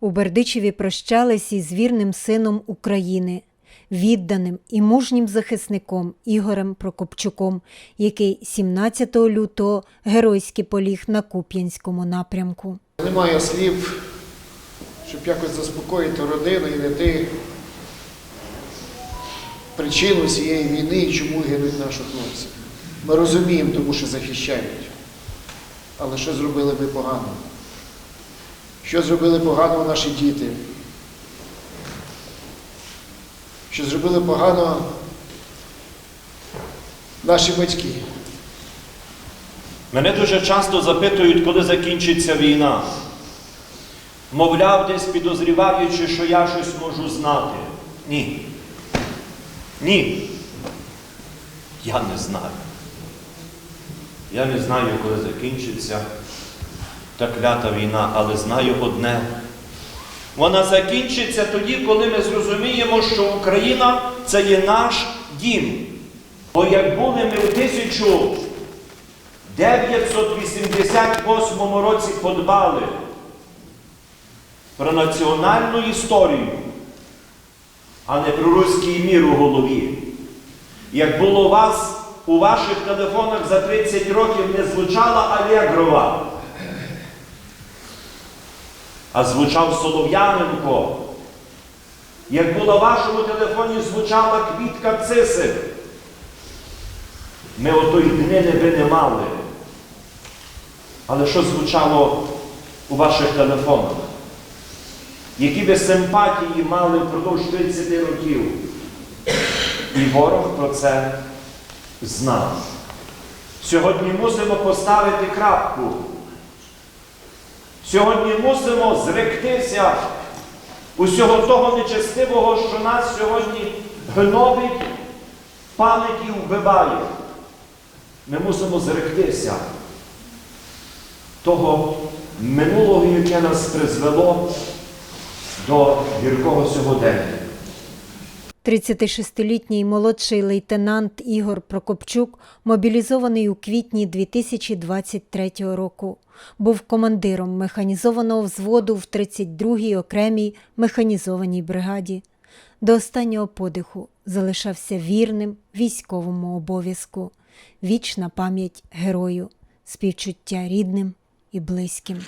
У Бердичеві прощались із вірним сином України, відданим і мужнім захисником Ігорем Прокопчуком, який 17 лютого геройськи поліг на Куп'янському напрямку. Немає слів, щоб якось заспокоїти родину і знайти причину цієї війни і чому гинуть наші хлопці. Ми розуміємо, тому що захищають. Але що зробили ми погано? Що зробили погано наші діти? Що зробили погано наші батьки? Мене дуже часто запитують, коли закінчиться війна. Мовляв, десь підозріваючи, що я щось можу знати. Ні. Ні. Я не знаю. Я не знаю, коли закінчиться та клята війна, але знаю одне. Вона закінчиться тоді, коли ми зрозуміємо, що Україна це є наш дім. Бо як були ми в 1988 році подбали про національну історію, а не про руський мір у голові. Як було у вас у ваших телефонах за 30 років не звучала Алєгрова, а звучав Солов'яненко. Як було в вашому телефоні звучала квітка цисик. Ми отої днини ви не мали. Але що звучало у ваших телефонах? Які ви симпатії мали впродовж 30 років? І ворог про це знав. Сьогодні мусимо поставити крапку. Сьогодні мусимо зректися усього того нечестивого, що нас сьогодні гнобить, пам'яті вбиває. Ми мусимо зректися того минулого, яке нас призвело до гіркого сьогодення. 36-літній молодший лейтенант Ігор Прокопчук, мобілізований у квітні 2023 року, був командиром механізованого взводу в 32-й окремій механізованій бригаді. До останнього подиху залишався вірним військовому обов'язку. Вічна пам'ять герою, співчуття рідним і близьким.